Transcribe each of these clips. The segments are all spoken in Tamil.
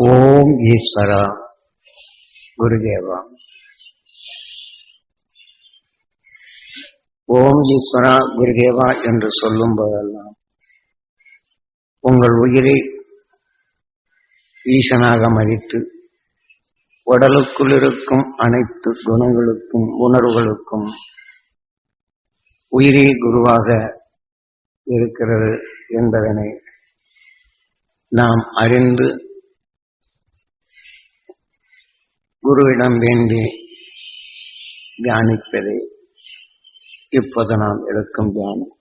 ஓம் ஈஸ்வரா. குருதேவா. ஓம் ஈஸ்வரா குருதேவா என்று சொல்லும் போதெல்லாம் உங்கள் உயிரை ஈசனாக மதித்து உடலுக்குள் இருக்கும் அனைத்து குணங்களுக்கும் உணர்வுகளுக்கும் உயிரே குருவாக இருக்கிறது என்பதனை நாம் அறிந்து குருவிடம் வேண்டி தியானிப்பதே இப்போது நாம் எடுக்கும் தியானம்.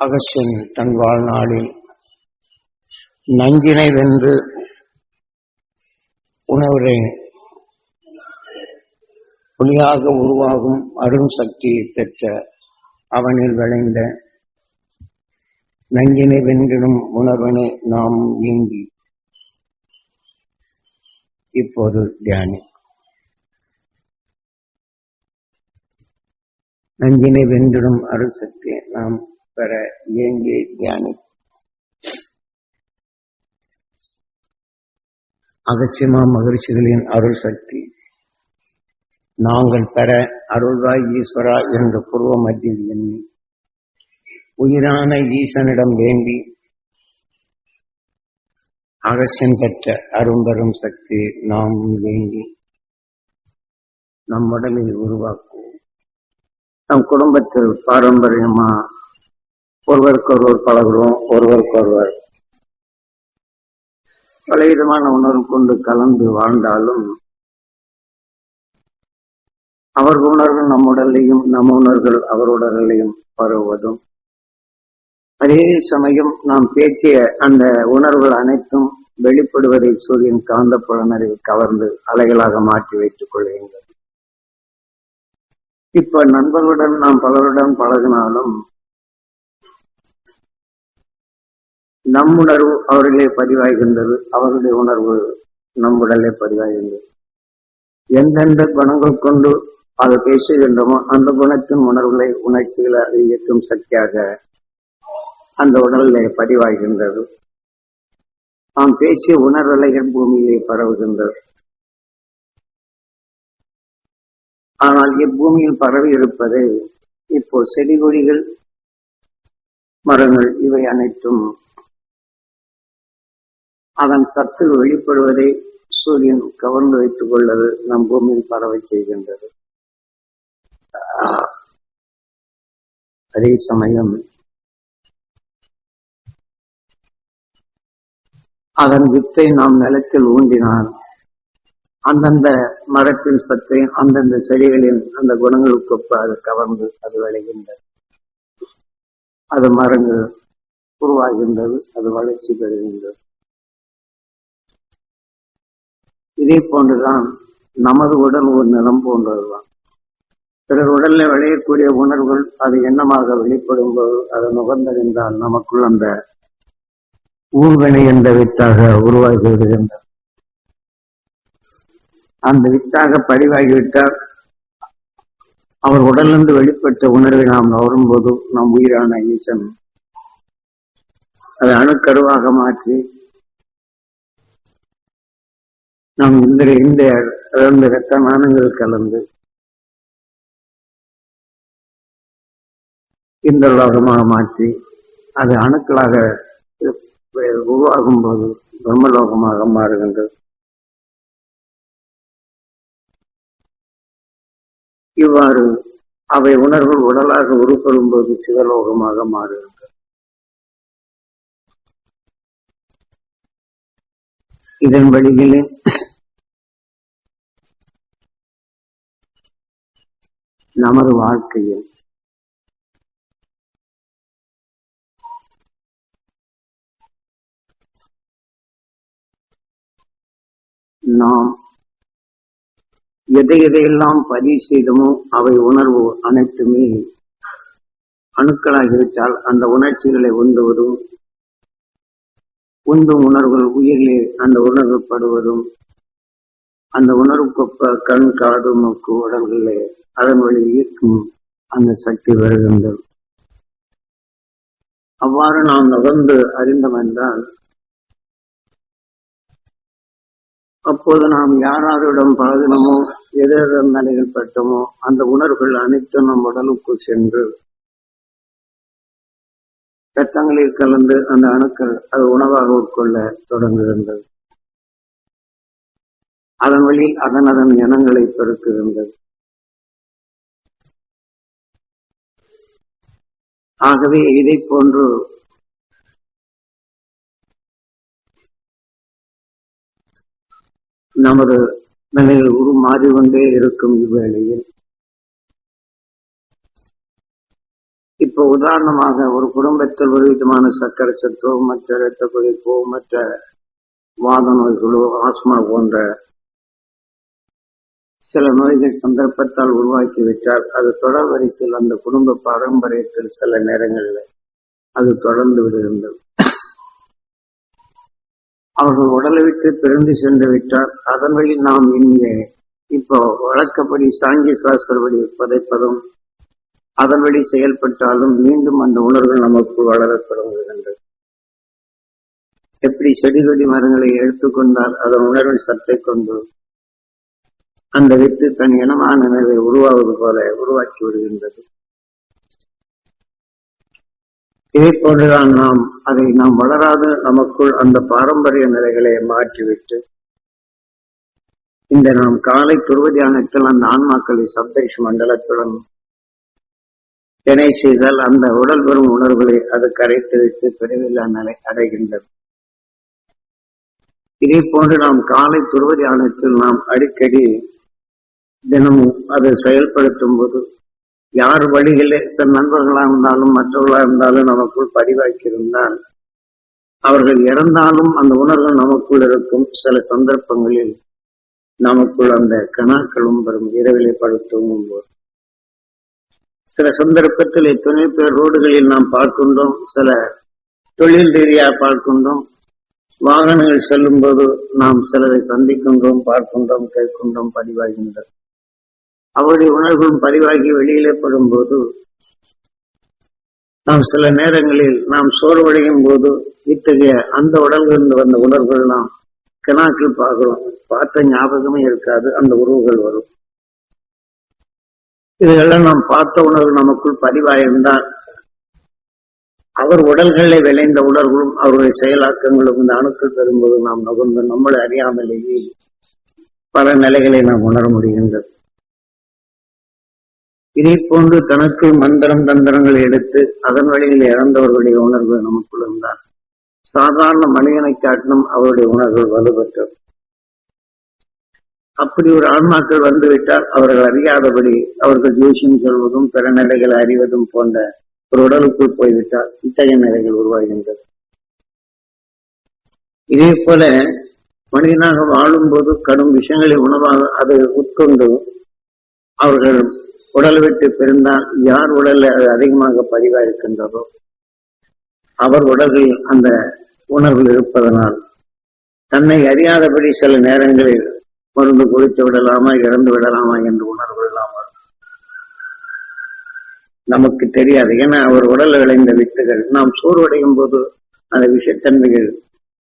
அகசன் தன் வாழ்நாளில் நஞ்சினை வென்று உணவுரை புலியாக உருவாகும் அரும் சக்தியை பெற்ற அவனில் விளைந்த நஞ்சினை வென்றிடும் உணர்வினை நாம் ஏந்தி இப்போது தியானி. நஞ்சினை வென்றிடும் அருள் நாம் பெற இயங்கி தியானி. அகசியமா மகிழ்ச்சிகளின் அருள் சக்தி. நாங்கள் பெற அருள்வாய் ஈஸ்வரா என்ற பூர்வ மத்தியில் எண்ணி. உயிரான ஈசனிடம் வேண்டி அகசியம் பெற்ற அரும்பெரும் சக்தி நாம் வேண்டி நம் உடலில் உருவாக்குவோம். நம் குடும்பத்தில் பாரம்பரியமா ஒருவருக்கொருவர் பழகிறோம் ஒருவருக்கொருவர் பலவிதமான உணர்வு கொண்டு கலந்து வாழ்ந்தாலும் அவர் உணர்வு நம் உடலையும் நம் உணர்வுகள் அவருடலையும் பரவுவதும் அதே சமயம் நாம் பேசிய அந்த உணர்வுகள் அனைத்தும் வெளிப்படுவதை சூரியன் காந்த புலனறிவு கவர்ந்து அலைகளாக மாற்றி வைத்துக் கொள்கின்றது. இப்ப நண்பர்களுடன் நாம் பலருடன் பழகினாலும் நம் உணர்வு அவர்களே பதிவாகின்றது அவர்களுடைய உணர்வு நம் உடலே பதிவாகின்றது. எந்தெந்த குணங்கள் கொண்டு அதை பேசுகின்றோமோ அந்த குணத்தின் உணர்வுகளை உணர்ச்சிகளை இயக்கும் சக்தியாக அந்த உடலிலே பதிவாகின்றது. நாம் பேசிய உணர்வலைகள் பூமியிலே பரவுகின்றது. ஆனால் இப்பூமியில் பரவி இருப்பது இப்போ செடி கொடிகள் மரங்கள் இவை அனைத்தும் அதன் சத்து வெளிப்படுவதை சூரியன் கவர்ந்து வைத்துக் கொள்வது நம் பூமியில் பரவை செய்கின்றது. அதே சமயம் அதன் வித்தை நாம் நிலத்தில் ஊண்டினால் அந்தந்த மரத்தின் சத்தை அந்தந்த செடிகளின் அந்த குணங்களுக்கு அது கவர்ந்து அது விளைகின்றது. அது மரங்கள் உருவாகின்றது அது வளர்ச்சி பெறுகின்றது. இதே போன்றுதான் நமது உடல் ஒரு நிலம் போன்றதுதான். பிறர் உடல்ல விளையக்கூடிய உணர்வுகள் அது எண்ணமாக வெளிப்படும் போது அது நுகர்ந்ததென்றால் நமக்குள் அந்த ஊழ்வினை என்ற வித்தாக உருவாகி விடுகின்றது. அந்த வித்தாக பதிவாகிவிட்டால் அவர் உடலிருந்து வெளிப்பட்ட உணர்வை நாம் நவரும்போது நம் உயிரான ஈசன் அதை அணுக்கருவாக மாற்றி நாம் இந்த இந்த இரண்டு இரத்த நாணங்கள் கலந்து இந்த லோகமாக மாற்றி அது அணுக்களாக உருவாகும் போது பிரம்மலோகமாக மாறுகின்றது. இவ்வாறு அவை உணர்வு உடலாக உருப்படும் போது சிவலோகமாக மாறுகின்றது. இதன் வழியிலே நமது வாழ்க்கையில் நாம் எதை எதையெல்லாம் பதிவு செய்தோமோ அவை உணர்வு அனைத்துமே அணுக்களாகிவிட்டால் அந்த உணர்ச்சிகளை உண்டுவதும் உந்தும் உணர்வுகள் உயிரிலே அந்த உணர்வு படுவதும் அந்த உணர்வுக்கொப்ப கண் காது மூக்கு உடல்களே அதன் வழி ஈர்க்கும் அந்த சக்தி வருகின்றது. அவ்வாறு நாம் நுகர்ந்து அறிந்தோம் என்றால் அப்போது நாம் யாராரிடம் பழகினமோ எது நிலையில் நிலைகள் அந்த உணர்வுகள் அனைத்தும் நம் உடலுக்குள் சென்று ரத்தங்களில் கலந்து அந்த அணுக்கள் அது உணவாக உட்கொள்ள தொடங்குகின்றது. அதன் வழியில் அதன் அதன் இனங்களை பெருக்குகின்றது. ஆகவே இதை போன்று நமது நிலையில் உருமாறி கொண்டே இருக்கும் இவ்வேளையில். இப்போ உதாரணமாக ஒரு குடும்பத்தில் ஒரு விதமான சக்கரை சத்தோ மற்ற இரத்த கொதிப்போ மற்ற வாத நோய்களோ ஆஸ்மா போன்ற சில நோய்கள் சந்தர்ப்பத்தால் உருவாக்கிவிட்டால் அது தொடர் வரிசையில் அந்த குடும்ப பாரம்பரியத்தில் சில நேரங்களில் அது தொடர்ந்து விடுகின்றது. அவர்கள் உடலை விட்டு பிறந்து சென்று விட்டார். அதன் வழி நாம் இங்கே இப்போ வழக்கப்படி சாங்கிய சாஸ்திரப்படி பதைப்பதும் அதன் வழி செயல்பட்டாலும் மீண்டும் அந்த உணர்வு நமக்கு வளரத் தொடங்குகின்றது எப்படி செடி கொடி மரங்களை எடுத்துக்கொண்டால் அதன் உணர்வு சத்தை கொண்டு அந்த வித்து தன் இனமான நிலை உருவாவது போல உருவாக்கி விடுகின்றது. இதே போன்றுதான் நாம் அதை நாம் வளராது நமக்குள் அந்த பாரம்பரிய நிலைகளை மாற்றிவிட்டு இந்த நாம் காலை துருவ தியானத்தில் அந்த ஆன்மாக்களை சப்தரிஷி மண்டலத்துடன் திணை செய்தால் அந்த உடல் பெறும் உணர்வுகளை அது கரைத்து வைத்து பிறவில்லா நிலை அடைகின்றது. இதே போன்று நாம் காலை துருவ தியானத்தில் நாம் அடிக்கடி தினமும் அதை செயல்படுத்தும் போது யார் வழிகளே சில நண்பர்களாக இருந்தாலும் மற்றவர்களாக இருந்தாலும் நமக்குள் பதிவாக்கியிருந்தால் அவர்கள் இறந்தாலும் அந்த உணர்வு நமக்குள் இருக்கும். சில சந்தர்ப்பங்களில் நமக்குள் அந்த கணாக்களும் வரும். இரவிலே படுத்தவும் போது சில சந்தர்ப்பத்தில் துணை பேர் ரோடுகளில் நாம் பார்க்கின்றோம். சில தொழில் ரீதியாக பார்க்கின்றோம். வாகனங்கள் செல்லும் போது நாம் சிலரை சந்திக்கின்றோம் பார்க்கின்றோம் கேட்கின்றோம் பதிவாகின்றோம். அவருடைய உணர்வுகளும் பதிவாகி வெளியிலே படும்போது நாம் சில நேரங்களில் நாம் சோர்வடையும் போது இத்தகைய அந்த உடல்களிலிருந்து வந்த உணர்வுகள் நாம் கிணாக்கள் பார்க்கிறோம். பார்த்த ஞாபகமே இருக்காது அந்த உறவுகள் வரும். இதெல்லாம் நாம் பார்த்த உணர்வு நமக்குள் பதிவாயிருந்தால் அவர் உடல்களை விளைந்த உணர்வுகளும் அவருடைய செயலாக்கங்களும் இந்த அணுக்கள் பெறும்போது நாம் நகர்ந்து நம்மளை அறியாமலேயே பல நிலைகளை நாம் உணர முடிகின்றது. இதே போன்று தனக்கு மந்திரம் தந்திரங்களை எடுத்து அதன் வழியில் இறந்தவர்களுடைய உணர்வு நமக்குள் இருந்தார் சாதாரண மனிதனை காட்டிலும் அவருடைய உணர்வு வலுப்பெற்றது. அப்படி ஒரு ஆன்மாக்கள் வந்துவிட்டால் அவர்கள் அறியாதபடி அவர்கள் ஜோசியம் சொல்வதும் பிற நிலைகளை அறிவதும் போன்ற ஒரு உடலுக்குள் போய்விட்டால் இத்தகைய நிலைகள் உருவாகின்றது. இதே போல மனிதனாக வாழும்போது கடும் விஷயங்களை உணவாக அதை உட்கொண்டு அவர்கள் உடல் விட்டு பிறந்தால் யார் உடல்ல அது அதிகமாக பதிவாயிருக்கின்றதோ அவர் உடலில் அந்த உணர்வு இருப்பதனால் தன்னை அறியாதபடி சில நேரங்களில் மருந்து குடித்து விடலாமா இறந்து விடலாமா என்று உணர்வு இல்லாமல் நமக்கு தெரியாது. ஏன்னா அவர் உடல் விளைந்த வித்துகள். நாம் சோர்வடையும் போது அந்த விஷத்தன்மைகள்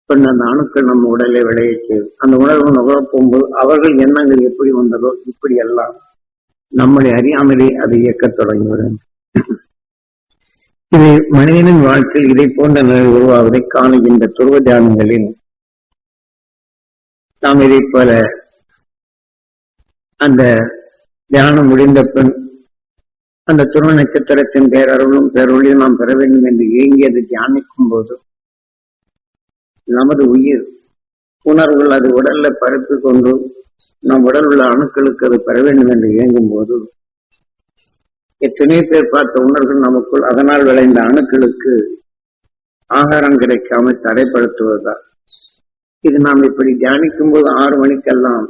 பின் அந்த அணுக்கள் நம்ம உடலை விளையச் செய்யும் அந்த உணர்வு நுகரப்போகும்போது அவர்கள் எண்ணங்கள் எப்படி வந்ததோ இப்படி எல்லாம் நம்மளை அறியாமலே அது இயக்கத் தொடங்கிவிடும் இது மனிதனின் வாழ்க்கையில் இதை போன்ற நிலை உருவாவதை காணுகின்ற துருவ தியானங்களில் நாம் இதை போல அந்த தியானம் முடிந்த பின் அந்த துருவ நட்சத்திரத்தின் பேரருளும் பேரொழியும் நாம் பெற வேண்டும் என்று ஏங்கி அதை தியானிக்கும் போது நமது உயிர் உணர்வுகள் அது உடல்ல பரப்பி கொண்டு நம் உடல் உள்ள அணுக்களுக்கு அது பெற வேண்டும் என்று இயங்கும் போது எத்தனை பேர் பார்த்த உணர்கள் நமக்குள் அதனால் விளைந்த அணுக்களுக்கு ஆகாரம் கிடைக்காமல் தடைப்படுத்துவதுதான் இது நாம் இப்படி தியானிக்கும் போது ஆறு மணிக்கெல்லாம்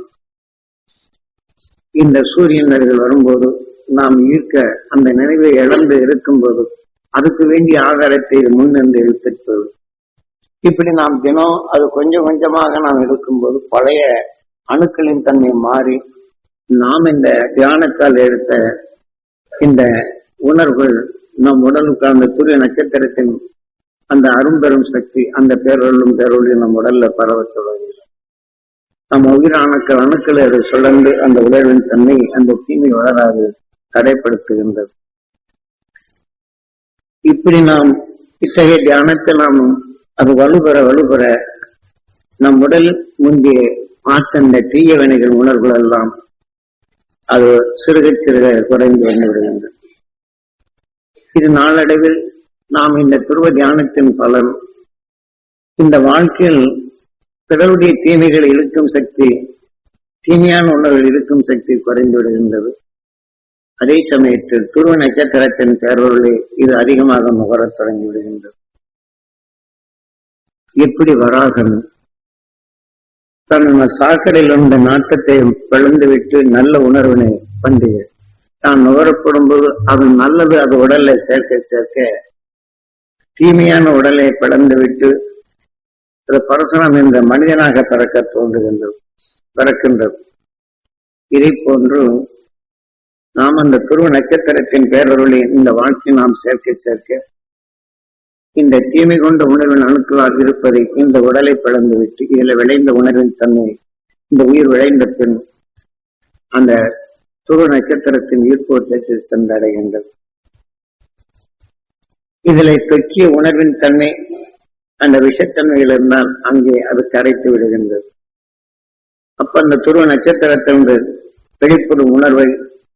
இந்த சூரியன் நடிகள் வரும்போது நாம் ஈர்க்க அந்த நினைவை இழந்து இருக்கும்போது அதுக்கு வேண்டிய ஆகாரத்தை முன்னின்று இழுத்திருப்பது இப்படி நாம் தினம் அது கொஞ்சம் கொஞ்சமாக நாம் எடுக்கும்போது பழைய அணுக்களின் தன்மை மாறி நாம் இந்த தியானத்தால் எடுத்த இந்த உணர்வுகள் நம் உடலுக்கு அந்த சூரிய நட்சத்திரத்தின் அந்த அரும்பெரும் சக்தி அந்த பேரொழும் பேரொழியும் நம் உடல்ல பரவத் தொடங்குகிறது. நம் உயிரணுக்கள் அணுக்களை அதை சுழந்து அந்த உடலின் தன்மை அந்த தீமை வளராது தடைப்படுத்துகின்றது. இப்படி நாம் இத்தகைய தியானத்தை நாம் அது வலுபெற வலுபெற நம் உடல் முந்தைய ஆற்றந்த தீய வினைகள் உணர்வுகள் எல்லாம் அது சிறுக சிறுக குறைந்து வந்து விடுகின்றது இது நாளடைவில் நாம் இந்த துருவ தியானத்தின் பலன் இந்த வாழ்க்கையில் பிறருடைய தீமைகளை இழுக்கும் சக்தி தீமையான உணர்வுகள் இழுக்கும் சக்தி குறைந்து விடுகின்றது. அதே சமயத்தில் துருவ நட்சத்திரத்தின் பேரொருளை இது அதிகமாக நுகரத் தொடங்கி விடுகின்றது. எப்படி வராகன் தன் சாக்கடையில் இருந்த நாட்டத்தை பிளந்துவிட்டு நல்ல உணர்வினை பண்டிகை தான் நுகரப்படும் போது அது நல்லது அது உடலை சேர்க்க சேர்க்க தீமையான உடலை பிளந்து விட்டு அது பரசுரம் என்ற மனிதனாக பிறக்க தோன்றுகின்றது பிறக்கின்றது. இதை போன்று நாம் அந்த துருவ நட்சத்திரத்தின் பேரொருளை இந்த வாழ்க்கை நாம் சேர்க்க சேர்க்க இந்த தீமை கொண்ட உணர்வின் அணுக்களாக இருப்பதை இந்த உடலை பிளந்துவிட்டு இதில் விளைந்த உணர்வின் தன்மை இந்த உயிர் விளைந்த பின் அந்த துருவ நட்சத்திரத்தின் ஈர்ப்போட்டத்தில் சென்றடைகின்றது இதில் தொக்கிய உணர்வின் தன்மை அந்த விஷத்தன்மையில் இருந்தால் அங்கே அது கரைத்து விடுகின்றது. அப்ப அந்த துருவ நட்சத்திரத்திலிருந்து வெளிப்படும் உணர்வை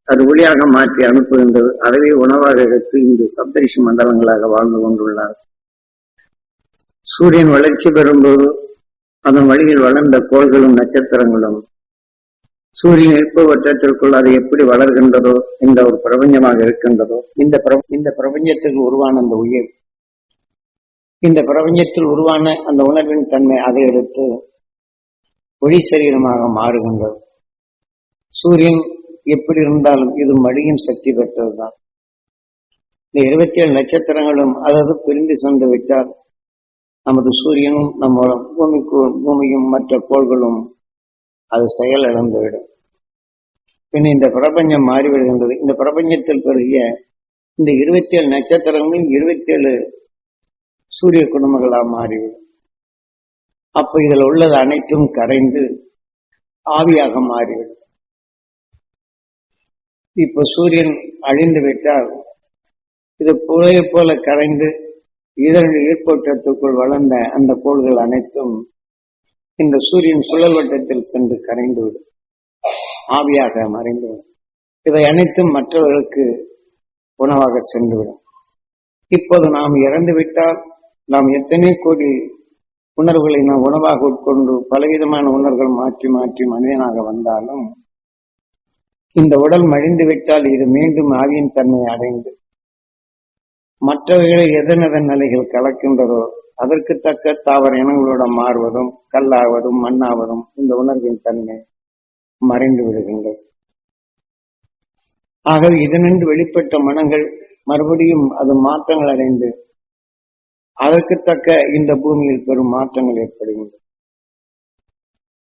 அது ஒளியாக மாற்றி அனுப்புகின்றது. அதுவே உணவாக எடுத்து இங்கு சப்தரிஷி மண்டலங்களாக வாழ்ந்து கொண்டுள்ளார். சூரியன் வளர்ச்சி பெறும்போது அதன் வழியில் வளர்ந்த கோள்களும் நட்சத்திரங்களும் சூரியன் இருப்பு வட்டத்திற்குள் அது எப்படி வளர்கின்றதோ இந்த ஒரு பிரபஞ்சமாக இருக்கின்றதோ இந்த இந்த பிரபஞ்சத்துக்கு உருவான அந்த உயிர் இந்த பிரபஞ்சத்தில் உருவான அந்த உணர்வின் தன்மை அதை எடுத்து ஒளி சரீரமாக மாறுகின்றது. சூரியன் எப்படி இருந்தாலும் இது மடியின் சக்தி பெற்றதுதான். இந்த இருபத்தி ஏழு நட்சத்திரங்களும் அதாவது பிரிந்து சென்று விட்டால் நமது சூரியனும் நம்ம பூமிக்கு பூமியும் மற்ற கோள்களும் அது செயல் இழந்துவிடும். பின் இந்த பிரபஞ்சம் மாறிவிடுகின்றது. இந்த பிரபஞ்சத்தில் பெருகிய இந்த இருபத்தி ஏழு நட்சத்திரங்களும் இருபத்தி ஏழு சூரிய குடும்பங்களாக மாறிவிடும். அப்ப இதில் உள்ளது அனைத்தும் கரைந்து ஆவியாக மாறிவிடும். இப்போ சூரியன் அழிந்து விட்டால் இது புகையை போல கரைந்து இதழ் ஈர்ப்போட்டத்துக்குள் வளர்ந்த அந்த கோள்கள் அனைத்தும் இந்த சூரியன் சுழல் வட்டத்தில் சென்று கரைந்துவிடும். ஆவியாக மறைந்துவிடும். இவை அனைத்தும் மற்றவர்களுக்கு உணவாக சென்றுவிடும். இப்போது நாம் இறந்துவிட்டால் நாம் எத்தனை கோடி உணர்வுகளை நாம் உணவாக உட்கொண்டு பலவிதமான உணர்வுகள் மாற்றி மாற்றி மனிதனாக வந்தாலும் இந்த உடல் மழிந்து விட்டால் இது மீண்டும் ஆவியின் தன்மை அடைந்து மற்றவைகளை எதனதன் நிலைகள் கலக்கின்றதோ அதற்கு தக்க தாவர இனங்களோட மாறுவதும் கல்லாவதும் மண்ணாவதும் இந்த உணர்வின் தன்மை மறைந்து விடுகின்றது ஆகவே இதனின்று வெளிப்பட்ட மனங்கள் மறுபடியும் அது மாற்றங்கள் அடைந்து அதற்கு தக்க இந்த பூமியில் பெரும் மாற்றங்கள் ஏற்படுகின்றன.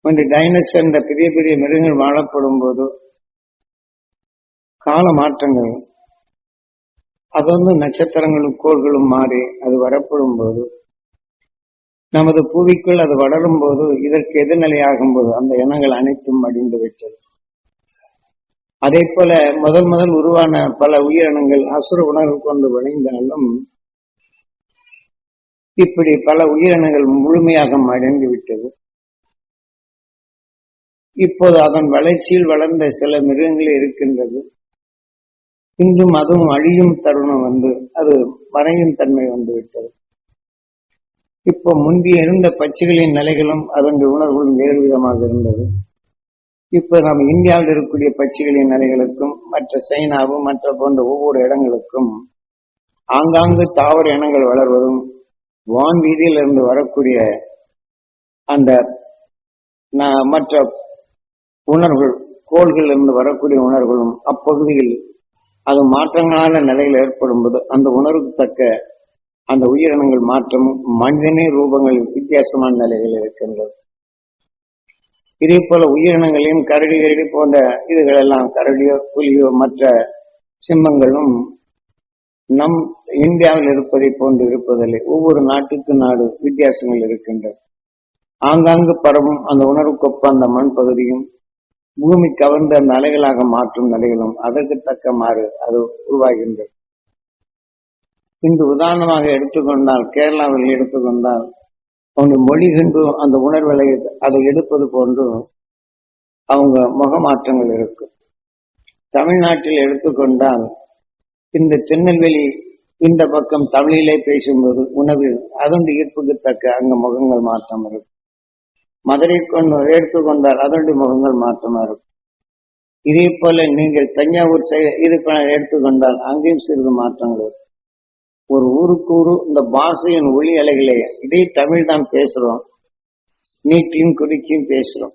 இந்த டைனஸ் என்ற பெரிய பெரிய மிருகங்கள் வாழப்படும் போது கால மாற்றங்கள் அது வந்து நட்சத்திரங்களும் கோள்களும் மாறி அது வரப்படும் போது நமது பூவிக்குள் அது வளரும் போது இதற்கு எதிர்நிலையாகும் போது அந்த இனங்கள் அனைத்தும் அடிந்து விட்டது அதே போல முதல் முதல் உருவான பல உயிரினங்கள் அசுர உணர்வு கொண்டு விளைந்தாலும் இப்படி பல உயிரினங்கள் முழுமையாக மடிந்து விட்டது இப்போது அதன் வளர்ச்சியில் வளர்ந்த சில மிருகங்கள் இருக்கின்றது. இன்றும் அதுவும் அழியும் தருணம் வந்து அது மறையும் தன்மை வந்து விட்டது. இப்போ முந்தி இருந்த பச்சைகளின் நிலைகளும் அதனுடைய உணர்வுகளும் வேறு விதமாக இருந்தது. இப்ப நம் இந்தியாவில் இருக்கக்கூடிய பட்சிகளின் நிலைகளுக்கும் மற்ற சைனாவும் மற்ற போன்ற ஒவ்வொரு இடங்களுக்கும் ஆங்காங்கு தாவர இனங்கள் வளர்வதும் வான் வீதியில் இருந்து வரக்கூடிய அந்த ந- மற்ற உணர்வுகள் கோள்களில் இருந்து வரக்கூடிய உணர்வுகளும் அப்பகுதியில் அது மாற்றங்களான நிலையில் ஏற்படும் போது அந்த உணர்வுக்கு தக்க அந்த உயிரினங்கள் மாற்றமும் மனிதனே ரூபங்களில் வித்தியாசமான நிலையில் இருக்கின்றது. இதே போல உயிரினங்களையும் கரடி கரடி போன்ற இதுகள் எல்லாம் கரடியோ புலியோ மற்ற சிம்மங்களும் நம் இந்தியாவில் இருப்பதை போன்று இருப்பதில்லை. ஒவ்வொரு நாட்டுக்கு நாடு வித்தியாசங்கள் இருக்கின்றன ஆங்காங்கு பரவும் அந்த உணர்வுக்கொப்ப அந்த மண் பகுதியும் பூமி கவர்ந்த அந்த அலைகளாக மாற்றும் நிலைகளும் அதற்கு தக்க மாறு அது உருவாகின்றது. இன்று உதாரணமாக எடுத்துக்கொண்டால் கேரளாவில் எடுத்துக்கொண்டால் அவங்க மொழி அந்த உணர்வுகளை அதை எடுப்பது போன்று அவங்க முகமாற்றங்கள் இருக்கும். தமிழ்நாட்டில் எடுத்துக்கொண்டால் இந்த திருநெல்வேலி இந்த பக்கம் தமிழிலே பேசும்போது உணவு அதனுடைய ஈர்ப்புக்கு தக்க அங்க முகங்கள் மாற்றம் இருக்கும். மதுரை கொண்டு எடுத்துக்கொண்டால் அதனுடைய முகங்கள் மாற்றமா இருக்கும். இதே போல நீங்கள் தஞ்சாவூர் செய- இது எடுத்துக்கொண்டால் அங்கேயும் சிறிது மாற்றங்கள் இருக்கும் ஒரு ஊருக்கு ஊரு இந்த பாஷையின் ஒளி அலைகளே இதே தமிழ் தான் பேசுறோம். நீட்டியும் குடிக்கியும் பேசுறோம்.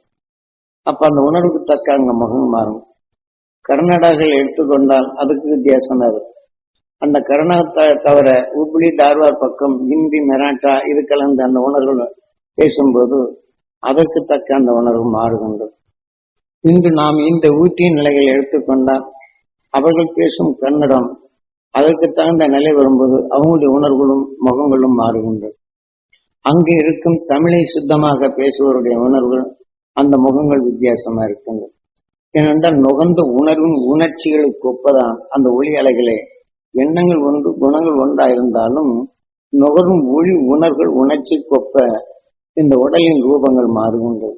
அப்ப அந்த உணர்வுக்கு தக்க அங்க முகம் மாறும். கர்நாடகாவில் எடுத்துக்கொண்டால் அதுக்கு வித்தியாசம் இருக்கும். அந்த கர்நாடகத்தை தவிர உப்ளி தார்வார் பக்கம் ஹிந்தி மராட்டா இது கலந்து அந்த உணர்வுகள் பேசும்போது அதற்கு தக்க அந்த உணர்வு மாறுகின்றது. இன்று நாம் இந்த ஊட்டியின் நிலைகளை எடுத்துக்கொண்டால் அவர்கள் பேசும் கன்னடம் அதற்கு தகுந்த நிலை வரும்போது அவங்களுடைய உணர்வுகளும் முகங்களும் மாறுகின்றது. அங்கு இருக்கும் தமிழை சுத்தமாக பேசுவோருடைய உணர்வுகள் அந்த முகங்கள் வித்தியாசமா இருக்கின்றது. ஏனென்றால் நுகர்ந்த உணர்வின் உணர்ச்சிகளுக்கு ஒப்பதான் அந்த ஒளி அலைகளே. எண்ணங்கள் ஒன்று குணங்கள் ஒன்றா இருந்தாலும் நுகரும் ஒளி உணர்வுகள் உணர்ச்சிக்கு ஒப்ப இந்த உடலின் ரூபங்கள் மாறுகின்றது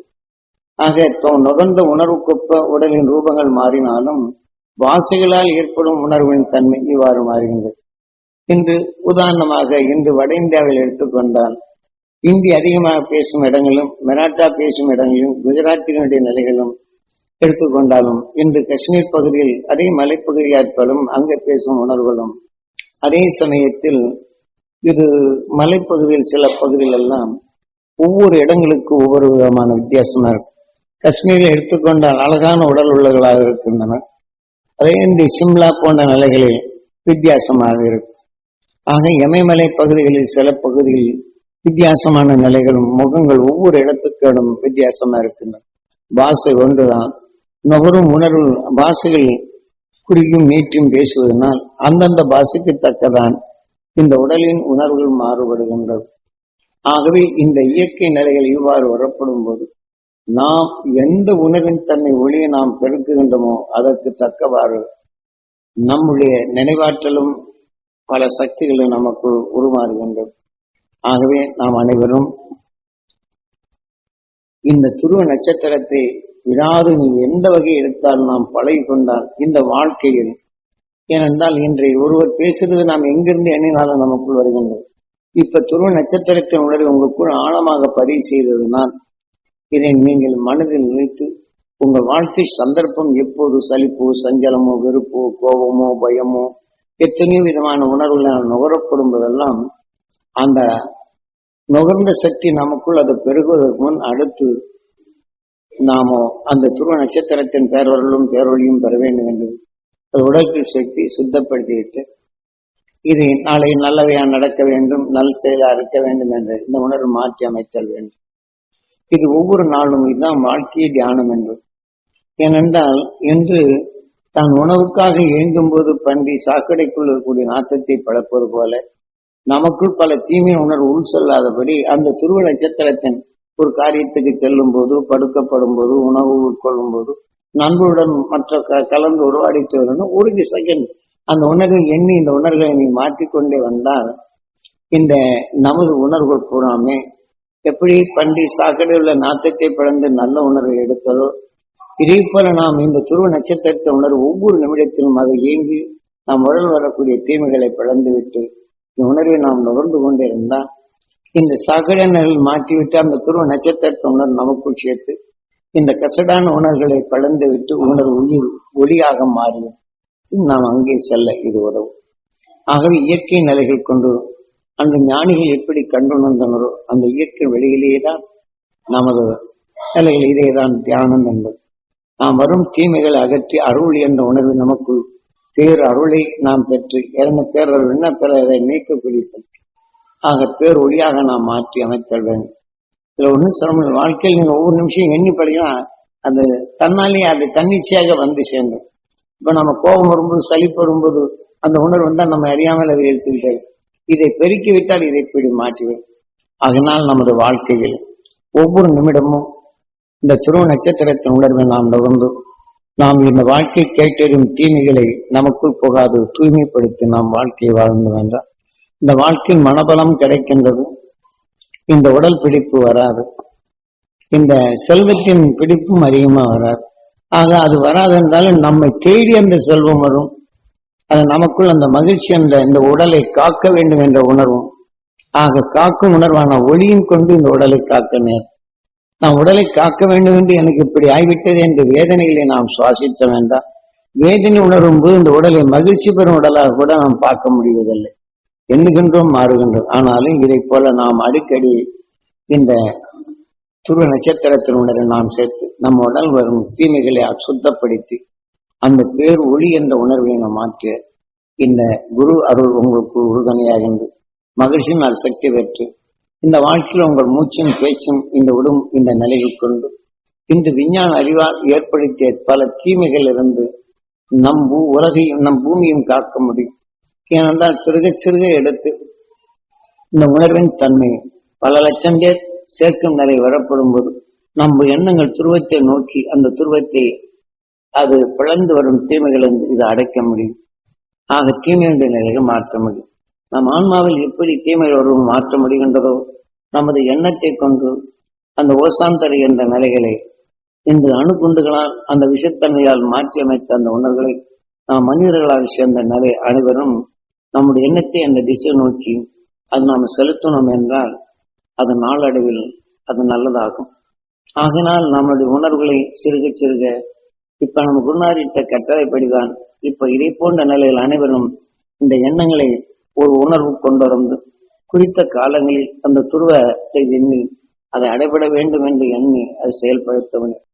ஆக நுகர்ந்த உணர்வுக்கொப்ப உடலின் ரூபங்கள் மாறினாலும் வாசைகளால் ஏற்படும் உணர்வின் தன்மை இவ்வாறு மாறுகின்றது. இன்று உதாரணமாக இன்று வட இந்தியாவில் எடுத்துக்கொண்டால் இந்தி அதிகமாக பேசும் இடங்களும் மராட்டா பேசும் இடங்களிலும் குஜராத்தினுடைய நிலைகளும் எடுத்துக்கொண்டாலும் இன்று காஷ்மீர் பகுதியில் அதே மலைப்பகுதியாட்களும் அங்கே பேசும் உணர்வுகளும் அதே சமயத்தில் இது மலைப்பகுதியில் சில பகுதிகள் எல்லாம் ஒவ்வொரு இடங்களுக்கு ஒவ்வொரு விதமான வித்தியாசமாக இருக்கும். காஷ்மீரில் எடுத்துக்கொண்டால் அழகான உடல் உள்ளவர்களாக இருக்கின்றன. அதே இந்த சிம்லா போன்ற நிலைகளில் வித்தியாசமாக இருக்கும். ஆக இமயமலை பகுதிகளில் சில பகுதிகளில் வித்தியாசமான நிலைகளும் முகங்கள் ஒவ்வொரு இடத்துக்கும் வித்தியாசமா இருக்கின்றன. பாஷை ஒன்றுதான். நுகரும் உணர்வு பாஷைகள் குறிக்கும் நீற்றும் பேசுவதனால் அந்தந்த பாஷைக்கு தக்கதான் இந்த உடலின் உணர்வுகள் மாறுபடுகின்றது ஆகவே இந்த இயற்கை நிலைகள் இவ்வாறு வரப்படும் போது நாம் எந்த உணவின் தன்னை ஒளியை நாம் பெருக்குகின்றோமோ அதற்கு தக்கவாறு நம்முடைய நினைவாற்றலும் பல சக்திகளும் நமக்குள் உருமாறுகின்றது. ஆகவே நாம் அனைவரும் இந்த துருவ நட்சத்திரத்தை விடாது நீ எந்த வகை எடுத்தாலும் நாம் பழகி கொண்டால் இந்த வாழ்க்கையில் ஏனென்றால் இன்றைய ஒருவர் பேசுறது நாம் எங்கிருந்து எண்ணினாலும் நமக்குள் வருகின்றது. இப்ப துருவ நட்சத்திரத்தின் உணர்வு உங்களுக்குள் ஆழமாக பதிவு செய்ததுனால் இதை நீங்கள் மனதில் நினைத்து உங்கள் வாழ்க்கை சந்தர்ப்பம் எப்போது சலிப்போ சஞ்சலமோ வெறுப்போ கோபமோ பயமோ எத்தனையோ விதமான உணர்வுகள் நுகரப்படும் போதெல்லாம் அந்த நுகர்ந்த சக்தி நமக்குள் அது பெருகுவதற்கு முன் அடுத்து நாமோ அந்த துருவ நட்சத்திரத்தின் பேரொருளும் பேரொழியும் பெற வேண்டும் என்று அது உடற்குள் சக்தி சுத்தப்படுத்திவிட்டு இது நாளை நல்லவையா நடக்க வேண்டும் நல் செயலா இருக்க வேண்டும் என்று இந்த உணர்வு மாற்றி அமைத்தல் வேண்டும். இது ஒவ்வொரு நாளும் இதுதான் வாழ்க்கையை தியானம் என்று ஏனென்றால் என்று தான் உணவுக்காக இயங்கும் போது பன்றி சாக்கடைக்குள் இருக்கக்கூடிய நாட்டத்தை பழப்பது போல நமக்குள் பல தீமை உணர்வு உள் செல்லாதபடி அந்த துருவ நட்சத்திரத்தின் ஒரு காரியத்துக்கு செல்லும் போது படுக்கப்படும் போது உணவு உட்கொள்ளும் போது நண்பருடன் மற்ற க- கலந்து உருவாடித்து வரணும் ஒரு செகண்ட் அந்த உணர்வை எண்ணி இந்த உணர்வுகளை நீ மாற்றிக்கொண்டே வந்தால் இந்த நமது உணர்வுகள் பூராமே எப்படி பண்டி சாக்கடை உள்ள நாத்தத்தை பிளந்து நல்ல உணர்வை எடுத்ததோ இதே போல நாம் இந்த துருவ நட்சத்திரத்தை உணர்வு ஒவ்வொரு நிமிடத்திலும் அதை ஏங்கி நாம் உடல் வரக்கூடிய தீமைகளை பிளந்து விட்டு இந்த உணர்வை நாம் நுகர்ந்து கொண்டே இருந்தால் இந்த சாக்கடையினர்கள் மாற்றிவிட்டு அந்த துருவ நட்சத்திரத்தை உணர்வு நமக்குள் சேர்த்து இந்த கசடான உணர்வுகளை கலந்து விட்டு உணர்வு உயிர் ஒளியாக மாறியும் நாம் அங்கே செல்ல இது உதவும். ஆகவே இயற்கை நிலைகள் கொண்டு அந்த ஞானிகள் எப்படி கண்டுணர்ந்தனரோ அந்த இயற்கை வெளியிலேயே தான் நமது நிலைகள் இதேதான் தியானம் என்பது. நாம் வரும் தீமைகளை அகற்றி அருள் என்ற உணர்வு நமக்குள் பேர் அருளை நாம் பெற்று இறந்த பேரருள் என்ன பிற அதை நீக்கக்கூடிய சக்தி. ஆக பேர் ஒளியாக நாம் மாற்றி அமைத்தல் வேண்டும். இதுல ஒன்றும் சிரமம் வாழ்க்கையில் நீங்கள் ஒவ்வொரு நிமிஷம் எண்ணி படிக்கலாம். அது தன்னாலேயே அது தன்னிச்சையாக வந்து சேர்ந்தோம் இப்ப நம்ம கோபம் வரும்போது சலிப்பு வரும்போது அந்த உணர்வு வந்தால் நம்ம அறியாமல் அதை எடுத்துக்கிட்டே இதை பெருக்கி விட்டால் இதை இப்படி மாற்றிவிடும். அதனால் நமது வாழ்க்கையில் ஒவ்வொரு நிமிடமும் இந்த துருவ நட்சத்திரத்தின் உணர்வை நாம் நுகர்ந்து நாம் இந்த வாழ்க்கை கேட்டறியும் தீமைகளை நமக்குள் போகாது தூய்மைப்படுத்தி நாம் வாழ்க்கையை வாழ்ந்து வேண்டாம் இந்த வாழ்க்கையின் மனபலம் கிடைக்கின்றது. இந்த உடல் பிடிப்பு வராது. இந்த செல்வத்தின் பிடிப்பும் அதிகமாக வராது. ஆக அது வராதென்றாலும் நம்மை தேடி அந்த செல்வம் வரும். அது நமக்குள் அந்த மகிழ்ச்சி அந்த இந்த உடலை காக்க வேண்டும் என்ற உணர்வும். ஆக காக்கும் உணர்வான ஒளியும் கொண்டு இந்த உடலை காக்க நேர். நான் உடலை காக்க வேண்டும் என்று எனக்கு இப்படி ஆகிவிட்டது என்று வேதனைகளை நாம் சுவாசித்த வேண்டாம். வேதனை உணரும் போது இந்த உடலை மகிழ்ச்சி பெறும் உடலாக கூட நாம் பார்க்க முடிவதில்லை. எண்ணுகின்றோம் மாறுகின்றோம். ஆனாலும் இதை போல நாம் அடிக்கடி இந்த துருவ நட்சத்திரத்தின் நாம் சேர்த்து நம்ம உடல் வரும் தீமைகளை சுத்தப்படுத்தி அந்த பேர் ஒளி என்ற உணர்வை நாம் மாற்றிய இந்த குரு அருள் உங்களுக்கு உறுதுணையாகின்று மகிழ்ச்சியின் அது சக்தி பெற்று இந்த வாழ்க்கையில் உங்கள் மூச்சும் பேச்சும் இந்த உடும் இந்த நிலையில் கொண்டு இந்த விஞ்ஞான அறிவால் ஏற்படுத்திய பல தீமைகள் இருந்து நம் பூ உலகையும் நம் பூமியும் காக்க முடியும். ஏனென்றால் சிறுக சிறுக எடுத்து இந்த உணர்வின் தன்மை பல லட்சம் பேர் சேர்க்கும் நிலை வரப்படும் போது நம்ம எண்ணங்கள் துருவத்தை நோக்கி அந்த துருவத்தை அது பிளந்து வரும் தீமைகளை இது அடைக்க முடியும். ஆக தீமையுடைய நிலையை மாற்ற முடியும். நம் ஆன்மாவில் எப்படி தீமைகள் வரும் மாற்ற முடிகின்றதோ நமது எண்ணத்தை கொண்டு அந்த ஓசாந்தரை என்ற நிலைகளை இந்த அணுகுண்டுகளால் அந்த விஷத்தன்மையால் மாற்றி அமைத்த அந்த உணர்வுகளை நாம் மனிதர்களாக சேர்ந்த நிலை அனைவரும் நம்முடைய எண்ணத்தை அந்த திசை நோக்கி அது நாம் செலுத்தணும் என்றால் அது நாளடைவில் அது நல்லதாகும். ஆகினால் நம்முடைய உணர்வுகளை சிறுக சிறுக இப்ப நம்ம குருநாரிட்ட கட்டளைப்படிதான் இப்ப இதை போன்ற நிலையில் அனைவரும் இந்த எண்ணங்களை ஒரு உணர்வு கொண்டு வந்து குறித்த காலங்களில் அந்த துருவத்தை எண்ணி அதை அடைபட வேண்டும் என்று எண்ணி அதை செயல்படுத்த வேண்டும்